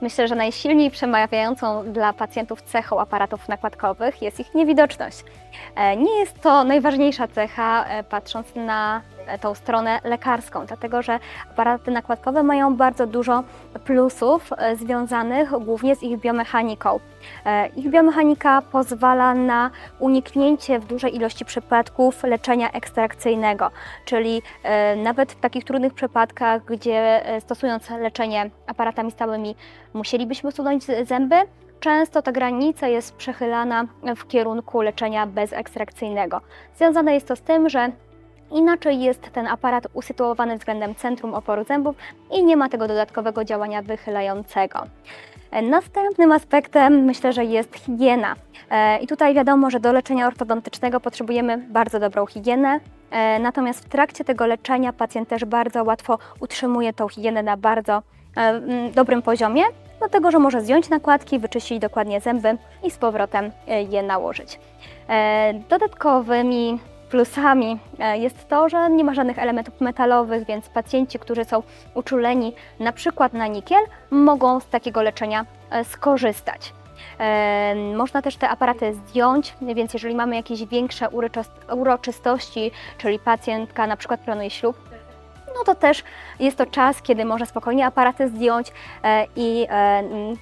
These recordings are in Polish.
Myślę, że najsilniej przemawiającą dla pacjentów cechą aparatów nakładkowych jest ich niewidoczność. E, Nie jest to najważniejsza cecha, e, patrząc na tą stronę lekarską, dlatego że aparaty nakładkowe mają bardzo dużo plusów e, związanych głównie z ich biomechaniką. E, Ich biomechanika pozwala na uniknięcie w dużej ilości przypadków leczenia ekstrakcyjnego, czyli e, nawet w takich trudnych przypadkach, gdzie stosując leczenie aparatami stałymi musielibyśmy usunąć zęby, często ta granica jest przechylana w kierunku leczenia bezekstrakcyjnego. Związane jest to z tym, że inaczej jest ten aparat usytuowany względem centrum oporu zębów i nie ma tego dodatkowego działania wychylającego. Następnym aspektem myślę, że jest higiena. E, I tutaj wiadomo, że do leczenia ortodontycznego potrzebujemy bardzo dobrą higienę. E, Natomiast w trakcie tego leczenia pacjent też bardzo łatwo utrzymuje tą higienę na bardzo e, dobrym poziomie, dlatego że może zdjąć nakładki, wyczyścić dokładnie zęby i z powrotem je nałożyć. Dodatkowymi plusami e, jest to, że nie ma żadnych elementów metalowych, więc pacjenci, którzy są uczuleni na przykład na nikiel, mogą z takiego leczenia e, skorzystać. E, Można też te aparaty zdjąć, więc jeżeli mamy jakieś większe uroczyst- uroczystości, czyli pacjentka na przykład planuje ślub, no to też jest to czas, kiedy może spokojnie aparaty zdjąć i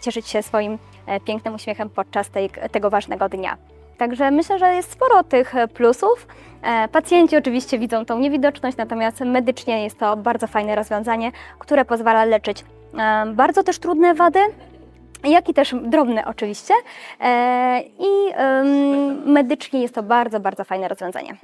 cieszyć się swoim pięknym uśmiechem podczas tej, tego ważnego dnia. Także myślę, że jest sporo tych e, plusów. E, Pacjenci oczywiście widzą tą niewidoczność, natomiast medycznie jest to bardzo fajne rozwiązanie, które pozwala leczyć e, bardzo też trudne wady, jak i też drobne oczywiście. I medycznie jest to bardzo, bardzo fajne rozwiązanie.